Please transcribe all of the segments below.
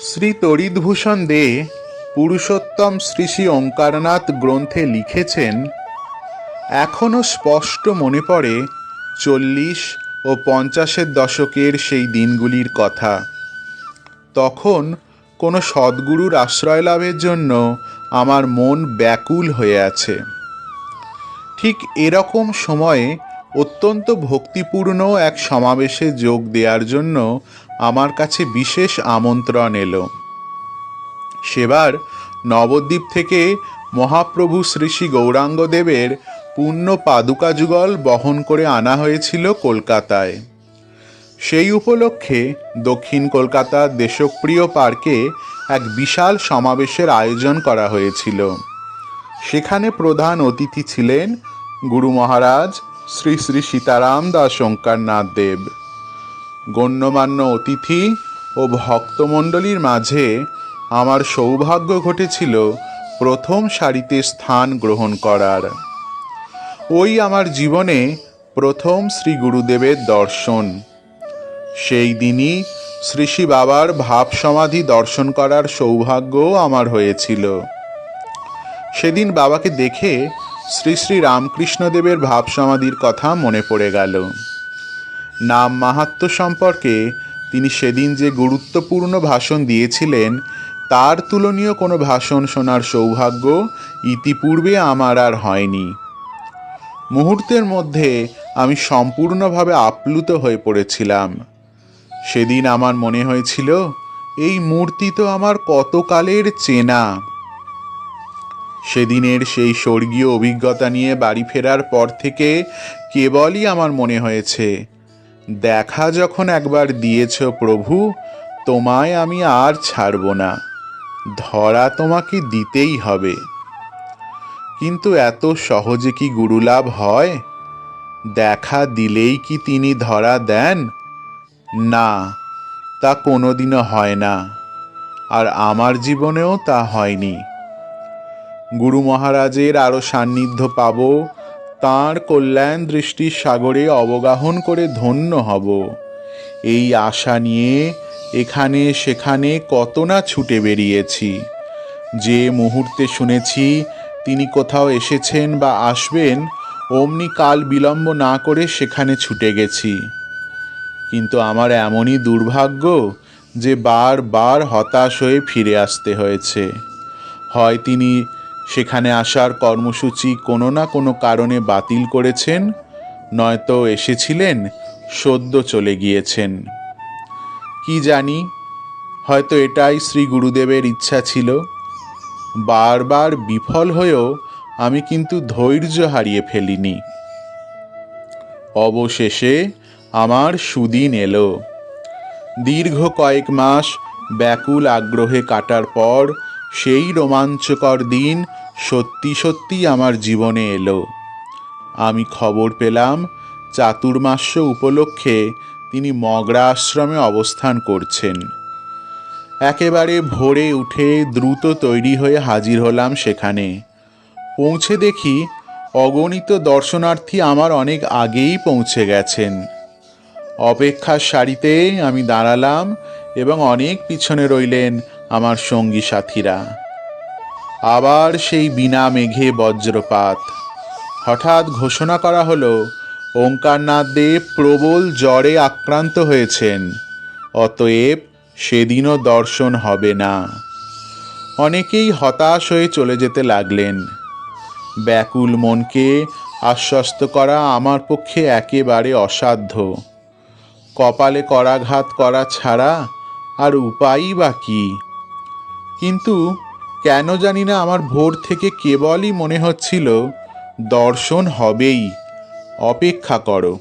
শ্রী তরিদভূষণ দে পুরুষোত্তম শ্রী শ্রী ওঙ্কারনাথ গ্রন্থে লিখেছেন এখনও স্পষ্ট মনে পড়ে চল্লিশ ও পঞ্চাশের দশকের সেই দিনগুলির কথা। তখন কোনো সদ্গুরুর আশ্রয় লাভের জন্য আমার মন ব্যাকুল হয়ে আছে। ঠিক এরকম সময়ে অত্যন্ত ভক্তিপূর্ণ এক সমাবেশে যোগ দেওয়ার জন্য আমার কাছে বিশেষ আমন্ত্রণ এলো। সেবার নবদ্বীপ থেকে মহাপ্রভু শ্রী শ্রী গৌরাঙ্গদেবের পূর্ণ পাদুকা যুগল বহন করে আনা হয়েছিল কলকাতায়। সেই উপলক্ষে দক্ষিণ কলকাতার দেশপ্রিয় পার্কে এক বিশাল সমাবেশের আয়োজন করা হয়েছিল। সেখানে প্রধান অতিথি ছিলেন গুরু মহারাজ শ্রী শ্রী সীতারাম দাস শঙ্করনাথ দেব। গণ্যমান্য অতিথি ও ভক্তমণ্ডলীর মাঝে আমার সৌভাগ্য ঘটেছিল প্রথম সারিতে স্থান গ্রহণ করার। ওই আমার জীবনে প্রথম শ্রী গুরুদেবের দর্শন। সেই দিনই শ্রী শ্রী বাবার ভাব সমাধি দর্শন করার সৌভাগ্যও আমার হয়েছিল। সেদিন বাবাকে দেখে শ্রী শ্রী রামকৃষ্ণদেবের ভাব সমাধির কথা মনে পড়ে গেল। নাম মাহাত্ম সম্পর্কে তিনি সেদিন যে গুরুত্বপূর্ণ ভাষণ দিয়েছিলেন, তার তুলনীয় কোনো ভাষণ শোনার সৌভাগ্য ইতিপূর্বে আমার আর হয়নি। মুহূর্তের মধ্যে আমি সম্পূর্ণভাবে আপ্লুত হয়ে পড়েছিলাম। সেদিন আমার মনে হয়েছিল, এই মূর্তি তো আমার কতকালের চেনা। সেদিনের সেই স্বর্গীয় অভিজ্ঞতা নিয়ে বাড়ি ফেরার পর থেকে কেবলই আমার মনে হয়েছে দেখা যখন একবার দিয়েছ প্রভু, তোমায় আমি আর ছাড়ব না। ধরা তোমাকে দিতেই হবে। কিন্তু এত সহজে কি গুরুলাভ হয়? দেখা দিলেই কি তিনি ধরা দেন? না, তা কোনোদিনও হয় না। আর আমার জীবনেও তা হয়নি। গুরু মহারাজের আরও সান্নিধ্য পাব তাঁর কল্যাণ দৃষ্টির সাগরে অবগাহন করে ধন্য হব। এই আশা নিয়ে এখানে সেখানে কত না ছুটে বেরিয়েছি। যে মুহূর্তে শুনেছি তিনি কোথাও এসেছেন বা আসবেন, অমনি কাল বিলম্ব না করে সেখানে ছুটে গেছি। কিন্তু আমার এমনই দুর্ভাগ্য যে বারবার হতাশ হয়ে ফিরে আসতে হয়েছে। হয় তিনি সেখানে আসার কর্মসূচি কোনো না কোনো কারণে বাতিল করেছেন, নয়তো এসেছিলেন, সদ্য চলে গিয়েছেন। কি জানি, হয়তো এটাই শ্রী গুরুদেবের ইচ্ছা ছিল। বারবার বিফল হয়েও আমি কিন্তু ধৈর্য হারিয়ে ফেলিনি। অবশেষে আমার সুদিন এলো। দীর্ঘ কয়েক মাস ব্যাকুল আগ্রহে কাটার পর সেই রোমাঞ্চকর দিন সত্যি সত্যি আমার জীবনে এলো। আমি খবর পেলাম, চাতুর্মাস্য উপলক্ষে তিনি মগরা আশ্রমে অবস্থান করছেন। একেবারে ভোরে উঠে দ্রুত তৈরি হয়ে হাজির হলাম সেখানে। পৌঁছে দেখি অগণিত দর্শনার্থী আমার অনেক আগেই পৌঁছে গেছেন। অপেক্ষার সারিতে আমি দাঁড়ালাম এবং অনেক পিছনে রইলেন আমার সঙ্গী সাথীরা। আবার সেই বিনা মেঘে বজ্রপাত। হঠাৎ ঘোষণা করা হলো, ওঙ্কারনাথ দেব প্রবল জ্বরে আক্রান্ত হয়েছেন। অতএব সেদিনও দর্শন হবে না। অনেকেই হতাশ হয়ে চলে যেতে লাগলেন। ব্যাকুল মনকে আশ্বস্ত করা আমার পক্ষে একেবারে অসাধ্য। কপালে করাঘাত করা ছাড়া আর উপায়ই বা কী? কিন্তু কেন জানি না আমার ভোর থেকে কেবলই মনে হচ্ছিল দর্শন হবেই, অপেক্ষা করো।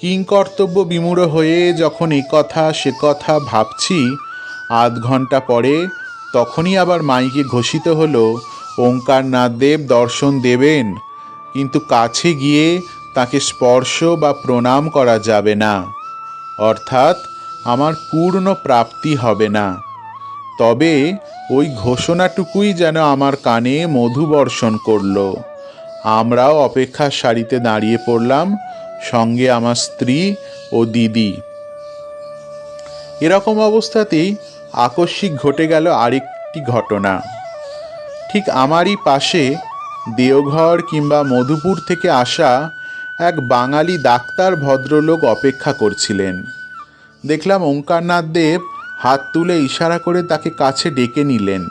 কিংকর্তব্য বিমূঢ় হয়ে যখন এ কথা সে কথা ভাবছি, আধ ঘণ্টা পরে তখনই আবার মাইকে ঘোষিত হলো, ওঙ্কারনাথ দেব দর্শন দেবেন, কিন্তু কাছে গিয়ে তাকে স্পর্শ বা প্রণাম করা যাবে না। অর্থাৎ আমার পূর্ণ প্রাপ্তি হবে না। তবে ওই ঘোষণাটুকুই যেন আমার কানে মধু বর্ষণ করল। আমরাও অপেক্ষার সারিতে দাঁড়িয়ে পড়লাম, সঙ্গে আমার স্ত্রী ও দিদি। এরকম অবস্থাতেই আকস্মিক ঘটে গেল আরেকটি ঘটনা। ঠিক আমারই পাশে দেওঘর কিংবা মধুপুর থেকে আসা এক বাঙালি ডাক্তার ভদ্রলোক অপেক্ষা করছিলেন। দেখলাম ওঙ্কারনাথ দেব হাত তুলে ইশারা করে তাকে কাছে ডেকে নিলেন।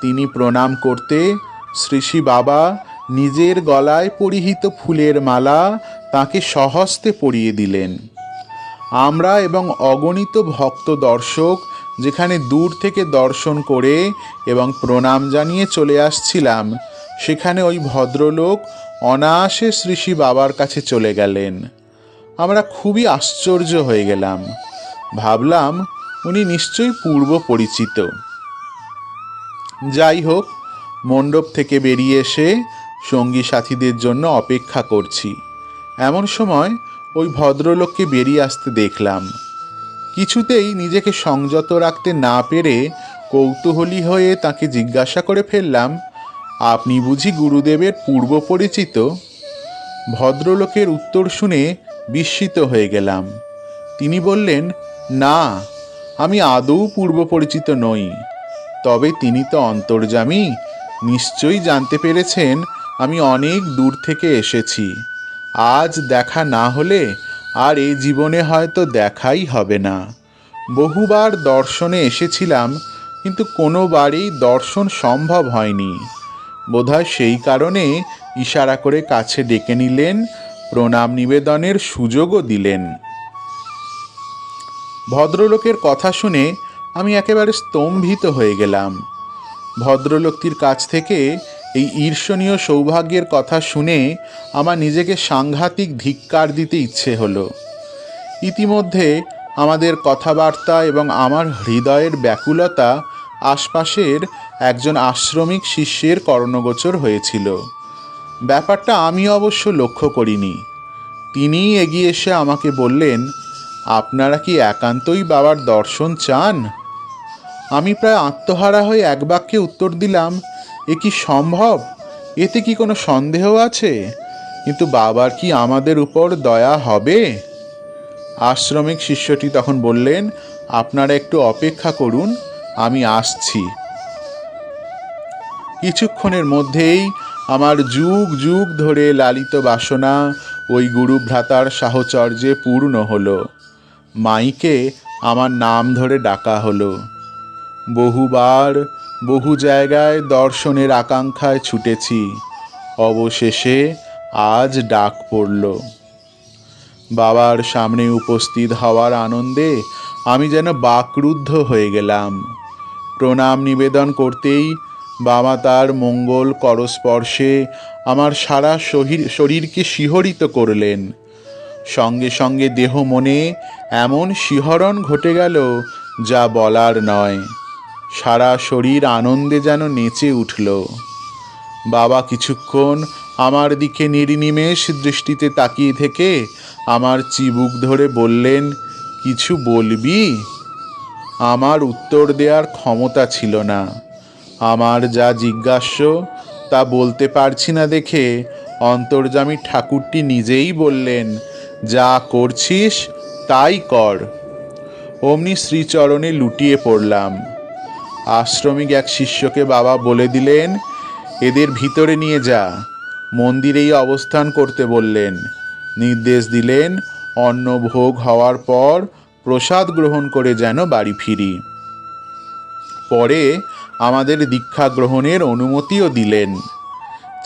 তিনি প্রণাম করতে শ্রী শ্রী বাবা, নিজের গলায় পরিহিত ফুলের মালা তাকে সহস্তে পরিয়ে দিলেন। আমরা এবং অগণিত ভক্ত দর্শক যেখানে দূর থেকে দর্শন করে এবং প্রণাম জানিয়ে চলে আসছিলাম, সেখানে ওই ভদ্রলোক অনায়াসে শ্রী শ্রী বাবার কাছে চলে গেলেন। আমরা খুবই আশ্চর্য হয়ে গেলাম। ভাবলাম উনি নিশ্চয়ই পূর্ব পরিচিত। যাই হোক, মণ্ডপ থেকে বেরিয়ে এসে সঙ্গী সাথীদের জন্য অপেক্ষা করছি। এমন সময় ওই ভদ্রলোককে বেরিয়ে আসতে দেখলাম। কিছুতেই নিজেকে সংযত রাখতে না পেরে কৌতূহলী হয়ে তাকে জিজ্ঞাসা করে ফেললাম, আপনি বুঝি গুরুদেবের পূর্ব পরিচিত? ভদ্রলোকের উত্তর শুনে বিস্মিত হয়ে গেলাম। তিনি বললেন, না আমি আদৌ পূর্ব পরিচিত নই। তবে তিনি তো অন্তর্যামী। নিশ্চয়ই জানতে পেরেছেন আমি অনেক দূর থেকে এসেছি। আজ দেখা না হলে আর এই জীবনে হয়তো দেখাই হবে না। বহুবার দর্শনে এসেছিলাম, কিন্তু কোনোবারই দর্শন সম্ভব হয়নি। বোধহয় সেই কারণে ইশারা করে কাছে ডেকে নিলেন, প্রণাম নিবেদনের সুযোগও দিলেন। ভদ্রলোকের কথা শুনে আমি একেবারে স্তম্ভিত হয়ে গেলাম। ভদ্রলোকটির কাছ থেকে এই ঈর্ষণীয় সৌভাগ্যের কথা শুনে আমার নিজেকে সাংঘাতিক ধিক্কার দিতে ইচ্ছে হলো। ইতিমধ্যে আমাদের কথাবার্তা এবং আমার হৃদয়ের ব্যাকুলতা আশপাশের একজন আশ্রমিক শিষ্যের কর্ণগোচর হয়েছিল। ব্যাপারটা আমি অবশ্য লক্ষ্য করিনি। তিনিই এগিয়ে এসে আমাকে বললেন আপনারা কি একান্তই বাবার দর্শন চান? আমি প্রায় আত্মহারা হয়ে এক বাক্যে উত্তর দিলাম, এ কি সম্ভব? এতে কি কোনো সন্দেহ আছে? কিন্তু বাবার কি আমাদের উপর দয়া হবে? আশ্রমিক শিষ্যটি তখন বললেন, আপনারা একটু অপেক্ষা করুন, আমি আসছি। কিছুক্ষণের মধ্যেই আমার যুগ যুগ ধরে লালিত বাসনা ওই গুরু ভ্রাতার সাহচর্যে পূর্ণ হলো। মাইকে আমার নাম ধরে ডাকা হলো। বহুবার বহু জায়গায় দর্শনের আকাঙ্ক্ষায় ছুটেছি। অবশেষে আজ ডাক পড়ল। বাবার সামনে উপস্থিত হওয়ার আনন্দে আমি যেন বাকরুদ্ধ হয়ে গেলাম। প্রণাম নিবেদন করতেই বাবা তার মঙ্গল করস্পর্শে আমার সারা শরীর শরীরকে শিহরিত করলেন। সঙ্গে সঙ্গে দেহ মনে এমন শিহরণ ঘটে গেল যা বলার নয়। সারা শরীর আনন্দে যেন নেচে উঠল। বাবা কিছুক্ষণ আমার দিকে নির্নিমেষ দৃষ্টিতে তাকিয়ে থেকে আমার চিবুক ধরে বললেন, কিছু বলবি? আমার উত্তর দেওয়ার ক্ষমতা ছিল না। আমার যা জিজ্ঞাস্য তা বলতে পারছি না দেখে অন্তর্জামী ঠাকুরটি নিজেই বললেন যা করছিস, তাই কর। অমনি শ্রীচরণে লুটিয়ে পড়লাম। আশ্রমিক এক শিষ্যকে বাবা বলে দিলেন, এদের ভিতরে নিয়ে যা। মন্দিরেই অবস্থান করতে বললেন। নির্দেশ দিলেন, অন্ন ভোগ হওয়ার পর প্রসাদ গ্রহণ করে যেন বাড়ি ফিরি। পরে আমাদের দীক্ষা গ্রহণের অনুমতিও দিলেন।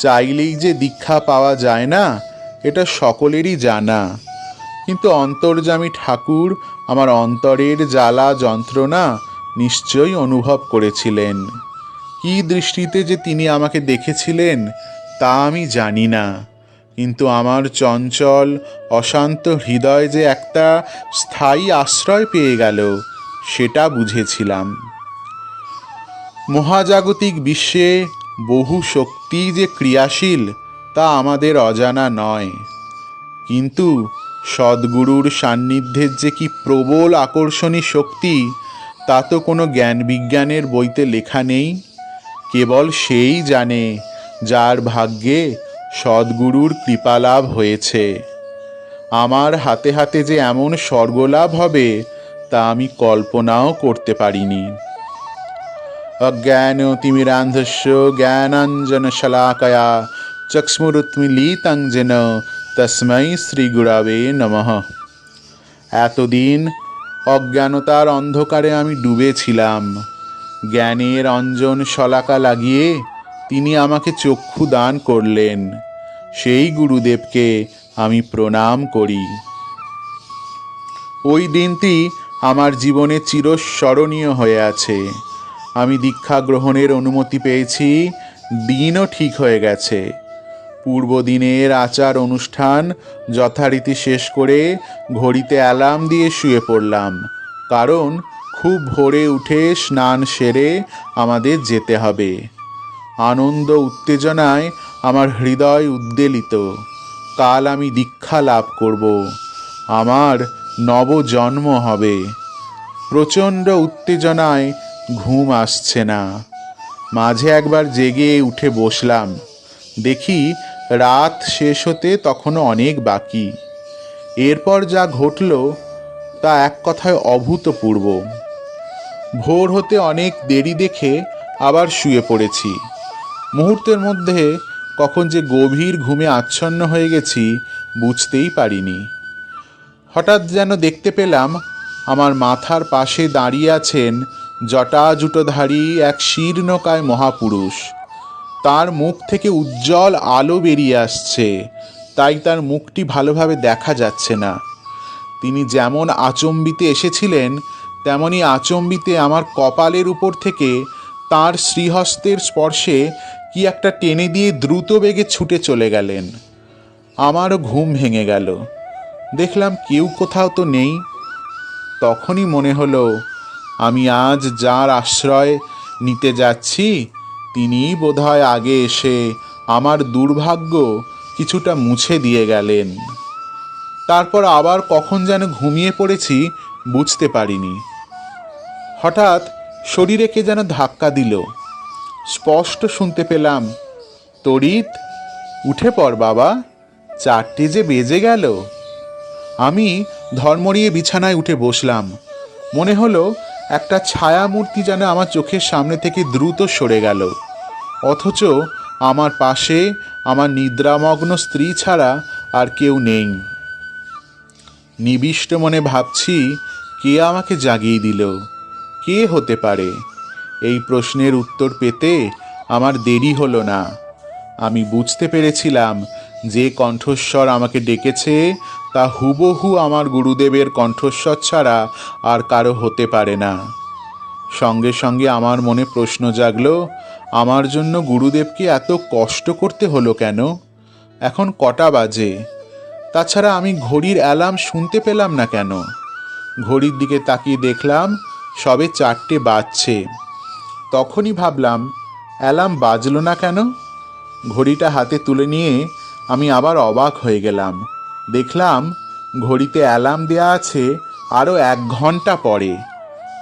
চাইলেই যে দীক্ষা পাওয়া যায় না এটা সকলেরই জানা। কিন্তু অন্তর্যামী ঠাকুর আমার অন্তরের জ্বালা যন্ত্রণা নিশ্চয়ই অনুভব করেছিলেন। কী দৃষ্টিতে যে তিনি আমাকে দেখেছিলেন, তা আমি জানি না। কিন্তু আমার চঞ্চল, অশান্ত হৃদয় যে একটা স্থায়ী আশ্রয় পেয়ে গেল, সেটা বুঝেছিলাম। মহাজাগতিক বিশ্বে বহু শক্তি যে ক্রিয়াশীল তা আমাদের অজানা নয়। কিন্তু সদ্গুরুর সান্নিধ্যের যে কি প্রবল আকর্ষণী শক্তি, তা তো কোনো জ্ঞান বিজ্ঞানের বইতে লেখা নেই। কেবল সেই জানে, যার ভাগ্যে সদ্গুরুর কৃপালাভ হয়েছে। আমার হাতে হাতে যে এমন স্বর্গলাভ হবে, তা আমি কল্পনাও করতে পারিনি। অজ্ঞান তিমিরান্ধস্য জ্ঞানাঞ্জন শলাকয়া চক্ষ্মুরুৎমিলিতং যেন তস্মৈ শ্রী গুরাবে নমঃ এতদিন অজ্ঞানতার অন্ধকারে আমি ডুবেছিলাম। জ্ঞানের অঞ্জন শলাকা লাগিয়ে তিনি আমাকে চক্ষু দান করলেন। সেই গুরুদেবকে আমি প্রণাম করি। ওই দিনটি আমার জীবনে চিরস্মরণীয় হয়ে আছে। আমি দীক্ষা গ্রহণের অনুমতি পেয়েছি। দিনও ঠিক হয়ে গেছে। পূর্বদিনের আচার অনুষ্ঠান যথারীতি শেষ করে ঘড়িতে অ্যালার্ম দিয়ে শুয়ে পড়লাম। কারণ খুব ভোরে উঠে স্নান সেরে আমাদের যেতে হবে। আনন্দ উত্তেজনায় আমার হৃদয় উদ্বেলিত। কাল আমি দীক্ষা লাভ করব। আমার নবজন্ম হবে। প্রচণ্ড উত্তেজনায় ঘুম আসছে না। মাঝে একবার জেগে উঠে বসলাম। দেখি রাত শেষ হতে তখনও অনেক বাকি। এরপর যা ঘটল, তা এক কথায় অভূতপূর্ব। ভোর হতে অনেক দেরি দেখে আবার শুয়ে পড়েছি। মুহূর্তের মধ্যে কখন যে গভীর ঘুমে আচ্ছন্ন হয়ে গেছি, বুঝতেই পারিনি। হঠাৎ যেন দেখতে পেলাম, আমার মাথার পাশে দাঁড়িয়ে আছেন জটাজুটোধারী এক শীর্ণকায় মহাপুরুষ। তার মুখ থেকে উজ্জ্বল আলো বেরিয়ে আসছে। তাই তার মুখটি ভালোভাবে দেখা যাচ্ছে না। তিনি যেমন আচম্বিতে এসেছিলেন, তেমনি আচম্বিতে আমার কপালের উপর থেকে তার শ্রীহস্তের স্পর্শে কি একটা টেনে দিয়ে দ্রুত বেগে ছুটে চলে গেলেন। আমারও ঘুম ভেঙে গেল। দেখলাম কেউ কোথাও তো নেই। তখনই মনে হলো, আমি আজ যার আশ্রয় নিতে যাচ্ছি তিনিই বোধহয় আগে এসে আমার দুর্ভাগ্য কিছুটা মুছে দিয়ে গেলেন। তারপর আবার কখন যেন ঘুমিয়ে পড়েছি বুঝতে পারিনি। হঠাৎ শরীরে কে যেন ধাক্কা দিল। স্পষ্ট শুনতে পেলাম, তড়িৎ, উঠে পড় বাবা, চারটে যে বেজে গেল। আমি ধর্মড়িয়ে বিছানায় উঠে বসলাম। মনে হলো একটা ছায়া মূর্তি যেন আমার চোখের সামনে থেকে দ্রুত সরে গেল। অথচ আমার পাশে আমার নিদ্রামগ্ন স্ত্রী ছাড়া আর কেউ নেই। নিবিষ্ট মনে ভাবছি কে আমাকে জাগিয়ে দিল, কে হতে পারে? এই প্রশ্নের উত্তর পেতে আমার দেরি হলো না। আমি বুঝতে পেরেছিলাম যে কণ্ঠস্বর আমাকে ডেকেছে, তা হুবহু আমার গুরুদেবের কণ্ঠস্বর ছাড়া আর কারও হতে পারে না। সঙ্গে সঙ্গে আমার মনে প্রশ্ন জাগলো আমার জন্য গুরুদেবকে এত কষ্ট করতে হলো কেন? এখন কটা বাজে। তাছাড়া আমি ঘড়ির অ্যালার্ম শুনতে পেলাম না কেন? ঘড়ির দিকে তাকিয়ে দেখলাম, সবে চারটে বাজছে। তখনই ভাবলাম, অ্যালার্ম বাজলো না কেন? ঘড়িটা হাতে তুলে নিয়ে আমি আবার অবাক হয়ে গেলাম। দেখলাম, ঘড়িতে অ্যালার্ম দেয়া আছে আরও এক ঘণ্টা পরে।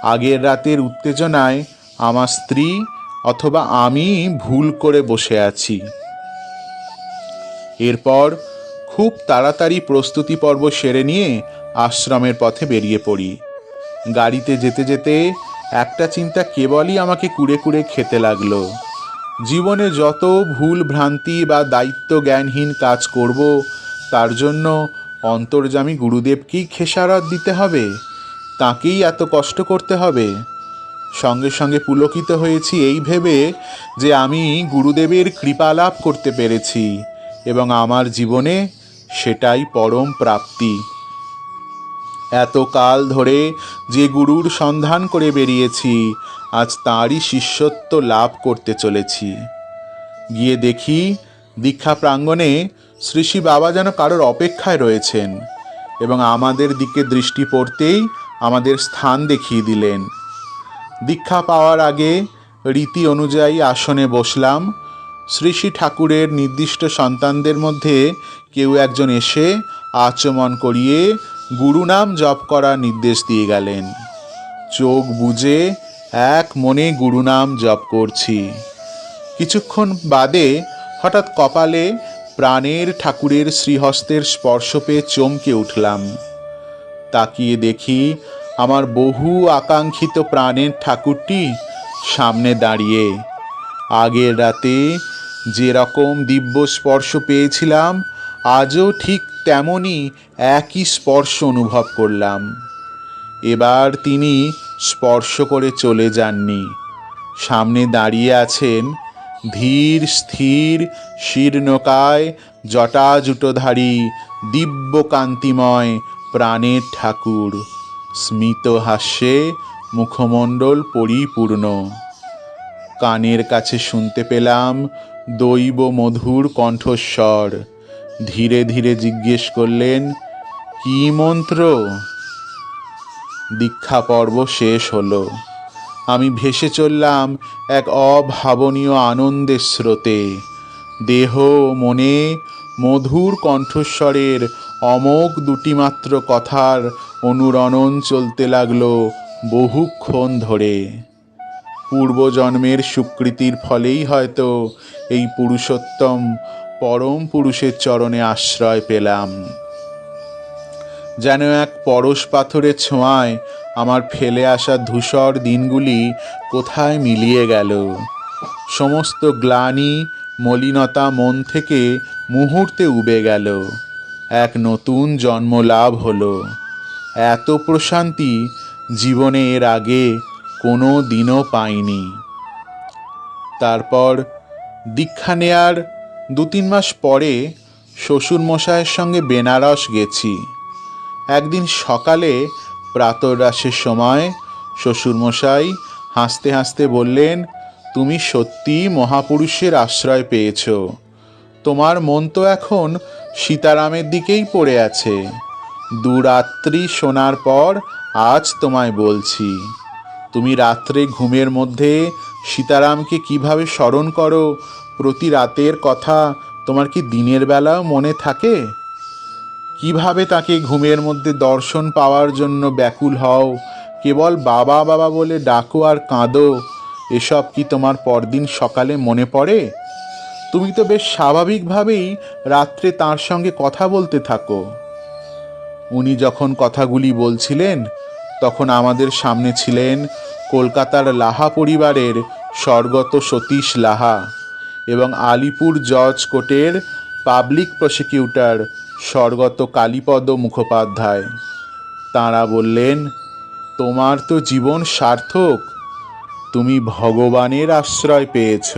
আগের রাতের উত্তেজনায় আমার স্ত্রী অথবা আমি ভুল করে বসে আছি। এরপর খুব তাড়াতাড়ি প্রস্তুতি পর্ব সেরে নিয়ে আশ্রমের পথে বেরিয়ে পড়ি। গাড়িতে যেতে যেতে একটা চিন্তা কেবলই আমাকে কুড়ে কুড়ে খেতে লাগল। জীবনে যত ভুল ভ্রান্তি বা দায়িত্ব জ্ঞানহীন কাজ করব, তার জন্য অন্তর্জামী গুরুদেবকেই খেসারত দিতে হবে, তাকেই এত কষ্ট করতে হবে। সঙ্গে সঙ্গে পুলকিত হয়েছি এই ভেবে যে আমি গুরুদেবের কৃপা লাভ করতে পেরেছি এবং আমার জীবনে সেটাই পরম প্রাপ্তি। এত কাল ধরে যে গুরুর সন্ধান করে বেরিয়েছি, আজ তাঁরই শিষ্যত্ব লাভ করতে চলেছি। গিয়ে দেখি দীক্ষা প্রাঙ্গণে শ্রী শ্রী বাবা যেন কারোর অপেক্ষায় রয়েছেন এবং আমাদের দিকে দৃষ্টি পড়তেই আমাদের স্থান দেখিয়ে দিলেন। দীক্ষা পাওয়ার আগে রীতি অনুযায়ী আসনে বসলাম। শ্রী শ্রী ঠাকুরের নির্দিষ্ট সন্তানদের মধ্যে কেউ একজন এসে আচমন করিয়ে গুরুনাম জপ করার নির্দেশ দিয়ে গেলেন। চোখ বুজে এক মনে গুরুনাম জপ করছি। কিছুক্ষণ বাদে হঠাৎ কপালে প্রাণের ঠাকুরের শ্রীহস্তের স্পর্শ পেয়ে চমকে উঠলাম। তাকিয়ে দেখি আমার বহু আকাঙ্ক্ষিত প্রাণের ঠাকুরটি সামনে দাঁড়িয়ে। আগের রাতে যেরকম দিব্য স্পর্শ পেয়েছিলাম, আজও ঠিক তেমনই একই স্পর্শ অনুভব করলাম। এবার তিনি স্পর্শ করে চলে যাননি। সামনে দাঁড়িয়ে আছেন ধীর, স্থির, শীর্ণকায়, জটাজুটোধারী দিব্য কান্তিময় প্রাণের ঠাকুর। স্মিত হাস্যে মুখমণ্ডল পরিপূর্ণ। কানের কাছে শুনতে পেলাম দৈব মধুর কণ্ঠস্বর। ধীরে ধীরে জিজ্ঞেস করলেন, কি মন্ত্র? দীক্ষা পর্ব শেষ হলো। আমি ভেসে চললাম এক অভাবনীয় আনন্দের স্রোতে। দেহ মনে মধুর কণ্ঠস্বরের অমোঘ দুটি মাত্র কথার অনুরণন চলতে লাগল বহুক্ষণ ধরে। পূর্বজন্মের স্বীকৃতির ফলেই হয়তো এই পুরুষোত্তম পরম পুরুষের চরণে আশ্রয় পেলাম। যেন এক পরশ পাথরের ছোঁয়ায় আমার ফেলে আসা ধূসর দিনগুলি কোথায় মিলিয়ে গেল। সমস্ত গ্লানি মলিনতা মন থেকে মুহূর্তে উবে গেল। এক নতুন জন্ম লাভ হলো। এত প্রশান্তি জীবনে এর আগে কোনো দিনও পাইনি। তারপর দীক্ষা নেয়ার দু তিন মাস পরে শ্বশুর মশাইয়ের সঙ্গে বেনারস গেছি। একদিন সকালে প্রাতরাশের সময় শ্বশুরমশাই হাসতে হাসতে বললেন, তুমি সত্যি মহাপুরুষের আশ্রয় পেয়েছ। তোমার মন তো এখন সীতারামের দিকেই পড়ে আছে। দুরাত্রি শোনার পর আজ তোমায় বলছি। তুমি রাত্রে ঘুমের মধ্যে সীতারামকে কীভাবে স্মরণ করো? প্রতি রাতের কথা তোমার কি দিনের বেলাও মনে থাকে? কীভাবে তাকে ঘুমের মধ্যে দর্শন পাওয়ার জন্য ব্যাকুল হও? কেবল বাবা বাবা বলে ডাকো আর কাঁদো। এসব কি তোমার পরদিন সকালে মনে পড়ে? তুমি তো বেশ স্বাভাবিকভাবেই রাত্রে তার সঙ্গে কথা বলতে থাকো। উনি যখন কথাগুলি বলছিলেন, তখন আমাদের সামনে ছিলেন কলকাতার লাহা পরিবারের স্বর্গত সতীশ লাহা এবং আলিপুর জজ কোর্টের পাবলিক প্রসিকিউটর স্বর্গত কালীপদ মুখোপাধ্যায়। তাঁরা বললেন, তোমার তো জীবন সার্থক। তুমি ভগবানের আশ্রয় পেয়েছ।